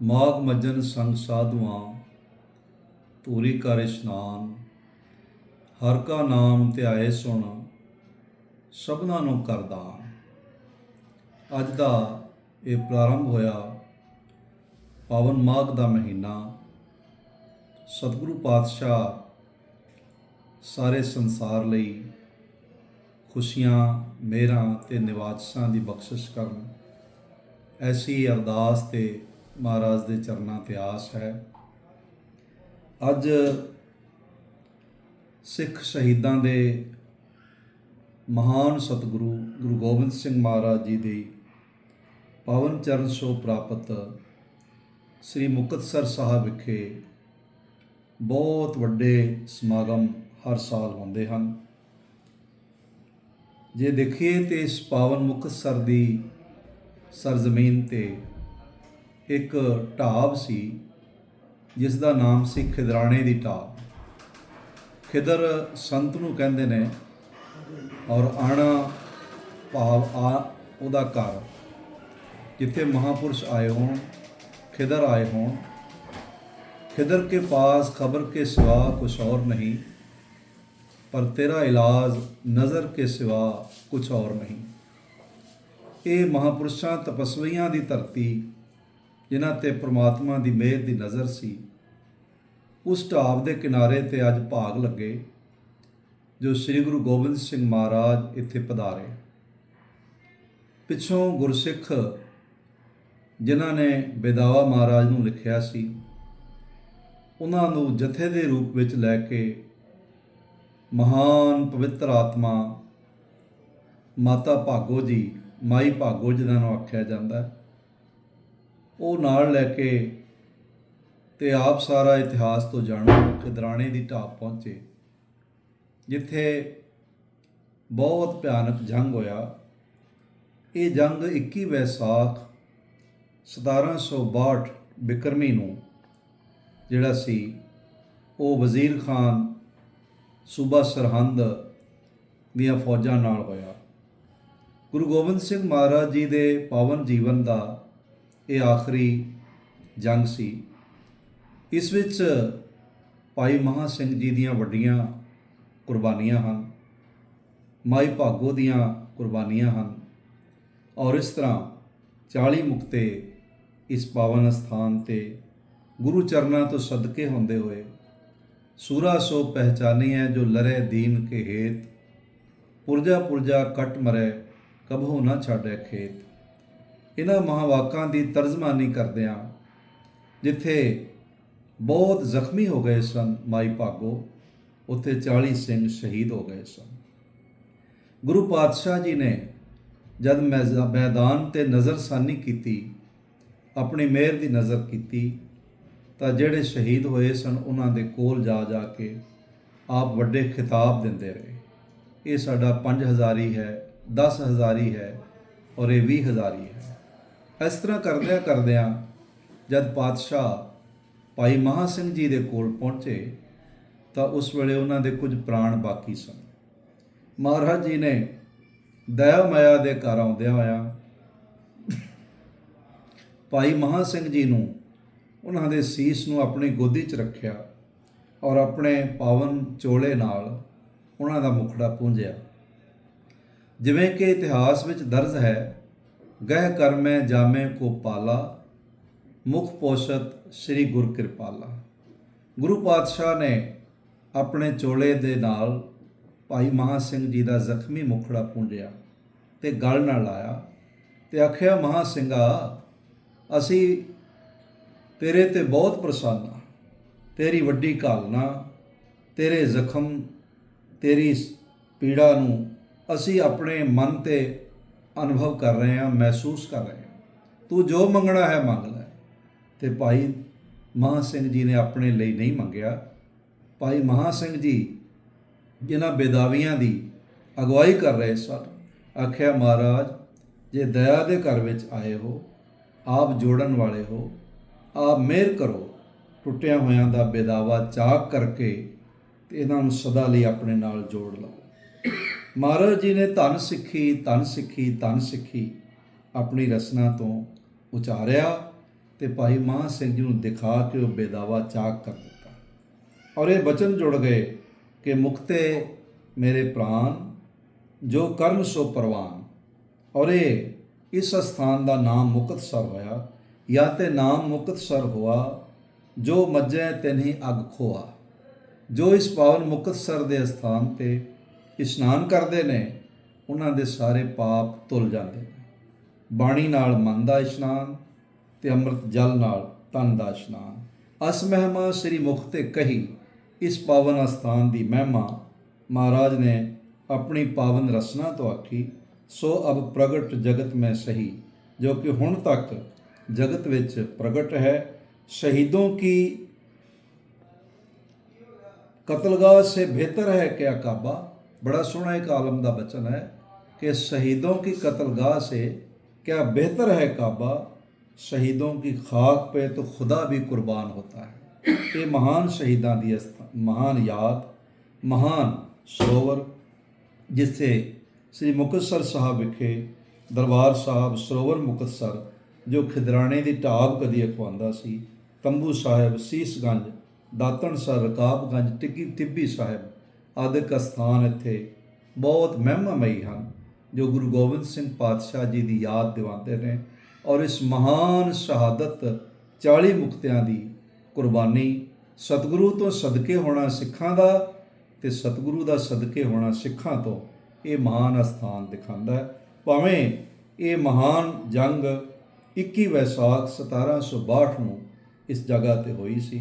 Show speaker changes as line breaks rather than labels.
ਮਾਗ ਮੱਜਨ ਸੰਗ ਸਾਧੂਆਂ, ਧੂਰੀ ਕਰ ਇਸ਼ਨਾਨ, ਹਰ ਕਾ ਨਾਮ ਧਿਆਏ ਸੁਣ, ਸਭਨਾ ਨੂੰ ਕਰਦਾਨ ਅੱਜ ਦਾ ਇਹ ਪ੍ਰਾਰੰਭ ਹੋਇਆ ਪਾਵਨ ਮਾਘ ਦਾ ਮਹੀਨਾ। ਸਤਿਗੁਰੂ ਪਾਤਸ਼ਾਹ ਸਾਰੇ ਸੰਸਾਰ ਲਈ ਖੁਸ਼ੀਆਂ, ਮਿਹਰਾਂ ਤੇ ਨਿਵਾਜਸਾਂ ਦੀ ਬਖਸ਼ਿਸ਼ ਕਰਨ, ਐਸੀ ਅਰਦਾਸ ਤੇ ਮਹਾਰਾਜ ਦੇ ਚਰਨਾਂ ਤੇ ਆਸ ਹੈ। ਅੱਜ ਸਿੱਖ ਸ਼ਹੀਦਾਂ ਦੇ ਮਹਾਨ ਸਤਿਗੁਰੂ ਗੁਰੂ ਗੋਬਿੰਦ ਸਿੰਘ ਮਹਾਰਾਜ ਜੀ ਦੀ ਪਾਵਨ ਚਰਨ ਸ਼ੋ ਪ੍ਰਾਪਤ ਸ੍ਰੀ ਮੁਕਤਸਰ ਸਾਹਿਬ ਵਿਖੇ ਬਹੁਤ ਵੱਡੇ ਸਮਾਗਮ ਹਰ ਸਾਲ ਹੁੰਦੇ ਹਨ। ਜੇ ਦੇਖੀਏ ਤੇ ਇਸ ਪਾਵਨ ਮੁਕਤਸਰ ਦੀ ਸਰਜ਼ਮੀਨ ਤੇ ਇੱਕ ਢਾਬ ਸੀ ਜਿਸ ਦਾ ਨਾਮ ਸੀ ਖਿਦਰਾਣੇ ਦੀ ਢਾਬ। ਖਿਦਰ ਸੰਤ ਨੂੰ ਕਹਿੰਦੇ ਨੇ ਔਰ ਆਣਾ ਭਾਵ ਆ ਉਹਦਾ ਘਰ। ਜਿੱਥੇ ਮਹਾਪੁਰਸ਼ ਆਏ ਹੋਣ, ਖਿਦਰ ਆਏ ਹੋਣ। ਖਿਦਰ ਕੇ ਪਾਸ ਖਬਰ ਕੇ ਸਿਵਾ ਕੁਛ ਹੋਰ ਨਹੀਂ, ਪਰ ਤੇਰਾ ਇਲਾਜ ਨਜ਼ਰ ਕੇ ਸਿਵਾ ਕੁਛ ਹੋਰ ਨਹੀਂ। ਇਹ ਮਹਾਪੁਰਸ਼ਾਂ ਤਪਸਵੀਆਂ ਦੀ ਧਰਤੀ ਜਿਨ੍ਹਾਂ ਤੇ ਪ੍ਰਮਾਤਮਾ ਦੀ ਮਿਹਰ ਦੀ ਨਜ਼ਰ ਸੀ, ਉਸ ਢਾਬ ਦੇ ਕਿਨਾਰੇ ਤੇ ਅੱਜ ਭਾਗ ਲੱਗੇ, ਜੋ ਸ੍ਰੀ ਗੁਰੂ ਗੋਬਿੰਦ ਸਿੰਘ ਮਹਾਰਾਜ ਇੱਥੇ ਪਧਾਰੇ। ਪਿੱਛੋਂ ਗੁਰਸਿੱਖ ਜਿਨ੍ਹਾਂ ਨੇ ਬੇਦਾਵਾ ਮਹਾਰਾਜ ਨੂੰ ਲਿਖਿਆ ਸੀ, ਉਹਨਾਂ ਨੂੰ ਜਥੇ ਦੇ ਰੂਪ ਵਿੱਚ ਲੈ ਕੇ ਮਹਾਨ ਪਵਿੱਤਰ ਆਤਮਾ ਮਾਤਾ ਭਾਗੋ ਜੀ, ਮਾਈ ਭਾਗੋ ਜਿਹਨਾਂ ਨੂੰ ਆਖਿਆ ਜਾਂਦਾ ਹੈ। ਉਹ ਨਾਲ ਲੈ ਕੇ ਤੇ ਆਪ ਸਾਰਾ ਇਤਿਹਾਸ ਤੋਂ ਜਾਣੋ ਖਿਦਰਾਣੇ ਦੀ ਢਾਬ ਪਹੁੰਚੇ। ਜਿੱਥੇ ਬਹੁਤ ਭਿਆਨਕ ਜੰਗ ਹੋਇਆ। ਇਹ ਜੰਗ 21 ਵੈਸਾਖ 1762 ਬਿਕਰਮੀ ਨੂੰ ਜਿਹੜਾ ਸੀ, ਉਹ ਵਜ਼ੀਰ ਖਾਨ ਸੂਬਾ ਸਰਹੰਦ ਦੀਆਂ ਫੌਜਾਂ ਨਾਲ ਹੋਇਆ। ਗੁਰੂ ਗੋਬਿੰਦ ਸਿੰਘ ਮਹਾਰਾਜ ਜੀ ਦੇ ਪਾਵਨ ਜੀਵਨ ਦਾ ਇਹ ਆਖਰੀ ਜੰਗ ਸੀ। ਇਸ ਵਿੱਚ ਭਾਈ ਮਹਾ ਸਿੰਘ ਜੀ ਦੀਆਂ ਵੱਡੀਆਂ ਕੁਰਬਾਨੀਆਂ ਹਨ, ਮਾਈ ਭਾਗੋ ਦੀਆਂ ਕੁਰਬਾਨੀਆਂ ਹਨ ਔਰ ਇਸ ਤਰ੍ਹਾਂ 40 ਮੁਕਤੇ ਇਸ ਪਾਵਨ ਸਥਾਨ ਤੇ ਗੁਰੂ ਚਰਨਾਂ ਤੋਂ ਸਦਕੇ ਹੁੰਦੇ ਹੋਏ ਸੂਰਾ ਸੋ ਪਹਿਚਾਨੀਐ ਜੋ ਲਰੇ ਦੀਨ ਕੇ ਹੇਤ, ਪੁਰਜਾ ਪੁਰਜਾ ਕਟ ਮਰੇ ਕਬਹੂ ਨਾ ਛਾੜੇ ਖੇਤ। ਇਹਨਾਂ ਮਹਾਵਾਕਾਂ ਦੀ ਤਰਜਮਾਨੀ ਕਰਦਿਆਂ ਜਿੱਥੇ ਬਹੁਤ ਜ਼ਖਮੀ ਹੋ ਗਏ ਸਨ ਮਾਈ ਭਾਗੋ, ਉੱਥੇ 40 ਸਿੰਘ ਸ਼ਹੀਦ ਹੋ ਗਏ ਸਨ। ਗੁਰੂ ਪਾਤਸ਼ਾਹ ਜੀ ਨੇ ਜਦ ਮੈਜ਼ਾ- ਮੈਦਾਨ ਤੇ ਨਜ਼ਰਸਾਨੀ ਕੀਤੀ, ਆਪਣੀ ਮਿਹਰ ਦੀ ਨਜ਼ਰ ਕੀਤੀ, ਤਾਂ ਜਿਹੜੇ ਸ਼ਹੀਦ ਹੋਏ ਸਨ ਉਹਨਾਂ ਦੇ ਕੋਲ ਜਾ ਜਾ ਕੇ ਆਪ ਵੱਡੇ ਖਿਤਾਬ ਦਿੰਦੇ ਰਹੇ। ਇਹ ਸਾਡਾ 5000 ਹੀ ਹੈ 10000 ਹੀ ਹੈ ਔਰ ਇਹ 20000 ਹੀ ਹੈ। ਇਸ ਤਰ੍ਹਾਂ ਕਰਦਿਆਂ ਕਰਦਿਆਂ ਜਦ ਪਾਤਸ਼ਾਹ ਭਾਈ ਮਹਾ ਸਿੰਘ ਜੀ ਦੇ ਕੋਲ ਪਹੁੰਚੇ ਤਾਂ ਉਸ ਵੇਲੇ ਉਹਨਾਂ ਦੇ ਕੁਝ ਪ੍ਰਾਣ ਬਾਕੀ ਸਨ। ਮਹਾਰਾਜ ਜੀ ਨੇ ਦਇਆ ਮਾਇਆ ਦੇ ਘਰ ਆਉਂਦਿਆਂ ਹੋਇਆ ਭਾਈ ਮਹਾ ਸਿੰਘ ਜੀ ਨੂੰ ਉਹਨਾਂ ਦੇ ਸੀਸ ਨੂੰ ਆਪਣੀ ਗੋਦੀ 'ਚ ਰੱਖਿਆ ਔਰ ਆਪਣੇ ਪਾਵਨ ਚੋਲੇ ਨਾਲ ਉਹਨਾਂ ਦਾ ਮੁਖੜਾ ਪੂੰਝਿਆ। ਜਿਵੇਂ ਕਿ ਇਤਿਹਾਸ ਵਿੱਚ ਦਰਜ ਹੈ ਗਹਿ ਕਰਮੈ ਜਾਮੇ ਕੋ ਪਾਲਾ, ਮੁਖ ਪੋਸ਼ਤ ਸ੍ਰੀ ਗੁਰ ਕਿਰਪਾਲਾ। ਗੁਰੂ ਪਾਤਸ਼ਾਹ ਨੇ ਆਪਣੇ ਚੋਲੇ ਦੇ ਨਾਲ ਭਾਈ ਮਹਾ ਸਿੰਘ ਜੀ ਦਾ ਜ਼ਖਮੀ ਮੁਖੜਾ ਪੂੰਝਿਆ ਤੇ ਗਲ ਨਾਲ ਲਾਇਆ ਤੇ ਆਖਿਆ, ਮਹਾ ਸਿੰਘਾ, ਅਸੀਂ ਤੇਰੇ ਤੇ ਬਹੁਤ ਪ੍ਰਸੰਨ ਹਾਂ ਤੇਰੀ ਵੱਡੀ ਘਾਲਨਾ ਤੇਰੇ ਜ਼ਖਮ, ਤੇਰੀ ਪੀੜਾ ਨੂੰ ਅਸੀਂ ਆਪਣੇ ਮਨ ਤੇ ਅਨੁਭਵ ਕਰ ਰਹੇ ਹਾਂ, ਮਹਿਸੂਸ ਕਰ ਰਹੇ ਹਾਂ। ਤੂੰ ਜੋ ਮੰਗਣਾ ਹੈ ਮੰਗ ਲੈ। ਤੇ ਭਾਈ ਮਹਾ ਸਿੰਘ ਜੀ ਨੇ ਆਪਣੇ ਲਈ ਨਹੀਂ ਮੰਗਿਆ। ਭਾਈ ਮਹਾ ਸਿੰਘ ਜੀ ਜਿਨ੍ਹਾਂ ਬੇਦਾਵੀਆਂ ਦੀ ਅਗਵਾਈ ਕਰ ਰਹੇ ਸਨ, ਆਖਿਆ, ਮਹਾਰਾਜ, ਜੇ ਦਇਆ ਦੇ ਘਰ ਵਿੱਚ ਆਏ ਹੋ, ਆਪ ਜੋੜਨ ਵਾਲੇ ਹੋ, ਆਪ ਮਿਹਰ ਕਰੋ। ਟੁੱਟਿਆਂ ਹੋਇਆਂ ਦਾ ਬੇਦਾਵਾ ਚਾਕ ਕਰਕੇ ਤੇ ਇਹਨਾਂ ਨੂੰ ਸਦਾ ਲਈ ਆਪਣੇ ਨਾਲ ਜੋੜ ਲਓ। ਮਹਾਰਾਜ ਜੀ ਨੇ ਧਨ ਸਿੱਖੀ ਧਨ ਸਿੱਖੀ ਧਨ ਸਿੱਖੀ ਆਪਣੀ ਰਸਨਾ ਤੋਂ ਉਚਾਰਿਆ ਤੇ ਭਾਈ ਮਹਾਂ ਸਿੰਘ ਜੀ ਨੂੰ ਦਿਖਾ ਕੇ ਉਹ ਬੇਦਾਵਾ ਚਾਕ ਕਰ ਦਿੱਤਾ। ਔਰ ਇਹ ਬਚਨ ਜੁੜ ਗਏ ਕਿ ਮੁਕਤੇ ਮੇਰੇ ਪ੍ਰਾਨ ਜੋ ਕਰਮ ਸੋ ਪਰਵਾਨ। ਔਰ ਇਹ ਇਸ ਸਥਾਨ ਦਾ ਨਾਮ ਮੁਕਤਸਰ ਹੋਇਆ। ਜਾਂ ਤੇ ਨਾਮ ਮੁਕਤਸਰ ਹੋਆ, ਜੋ ਮੱਜੈ ਤੈਨਹੀ ਅਗ ਖੋਆ। ਜੋ ਇਸ ਪਾਵਨ ਮੁਕਤਸਰ ਦੇ ਸਥਾਨ ਤੇ ਇਸ਼ਨਾਨ ਕਰਦੇ ਨੇ ਉਹਨਾਂ ਦੇ ਸਾਰੇ ਪਾਪ ਧੁੱਲ ਜਾਂਦੇ ਨੇ ਬਾਣੀ ਨਾਲ ਮਨ ਦਾ ਇਸ਼ਨਾਨ ਤੇ ਅੰਮ੍ਰਿਤ ਜਲ ਨਾਲ ਤਨ ਦਾ ਇਸ਼ਨਾਨ ਅਸ ਮਹਿਮਾ ਸ੍ਰੀ ਮੁਖ ਤੇ ਕਹੀ ਇਸ ਪਾਵਨ ਅਸਥਾਨ ਦੀ ਮਹਿਮਾ ਮਹਾਰਾਜ ਨੇ ਆਪਣੀ ਪਾਵਨ ਰਸਨਾ ਤੋਂ ਆਖੀ ਸੋ ਅਬ ਪ੍ਰਗਟ ਜਗਤ ਮੈਂ ਸਹੀ ਜੋ ਕਿ ਹੁਣ ਤੱਕ ਜਗਤ ਵਿੱਚ ਪ੍ਰਗਟ ਹੈ ਸ਼ਹੀਦੋਂ ਕੀ कत्लगाह से बेहतर है क्या काबा बड़ा सोना एक आलम का बचन है कि शहीदों की कत्लगाह से क्या बेहतर है काबा शहीदों की खाक पे तो खुदा भी कुर्बान होता है ये महान शहीदां दी अस्था- महान याद महान ਸਰੋਵਰ ਜਿੱਥੇ ਸ੍ਰੀ ਮੁਕਤਸਰ ਸਾਹਿਬ ਵਿਖੇ ਦਰਬਾਰ ਸਾਹਿਬ ਸਰੋਵਰ ਮੁਕਤਸਰ ਜੋ ਖਿਦਰਾਣੇ ਦੀ ਢਾਬ ਕਦੀ ਅਖਵਾਉਂਦਾ ਸੀ ਤੰਬੂ ਸਾਹਿਬ ਸੀਸਗੰਜ ਦਾਤਣਸਰ ਰਕਾਬਗੰਜ ਟਿੱਕੀ ਟਿੱਬੀ ਸਾਹਿਬ ਆਦਿਕ ਸਥਾਨ ਇੱਥੇ ਬਹੁਤ ਮਹਿਮਾਮਈ ਹਨ, ਜੋ ਗੁਰੂ ਗੋਬਿੰਦ ਸਿੰਘ ਪਾਤਸ਼ਾਹ ਜੀ ਦੀ ਯਾਦ ਦਿਵਾਉਂਦੇ ਨੇ ਔਰ ਇਸ ਮਹਾਨ ਸ਼ਹਾਦਤ 40 ਮੁਕਤਿਆਂ ਦੀ ਕੁਰਬਾਨੀ ਸਤਿਗੁਰੂ ਤੋਂ ਸਦਕੇ ਹੋਣਾ ਸਿੱਖਾਂ ਦਾ ਤੇ ਸਤਿਗੁਰੂ ਦਾ ਸਦਕੇ ਹੋਣਾ ਸਿੱਖਾਂ ਤੋਂ ਇਹ ਮਹਾਨ ਅਸਥਾਨ ਦਿਖਾਉਂਦਾ ਹੈ। ਭਾਵੇਂ ਇਹ ਮਹਾਨ ਜੰਗ 21 ਵੈਸਾਖ 1762 ਨੂੰ ਇਸ ਜਗ੍ਹਾ ਤੇ ਹੋਈ ਸੀ।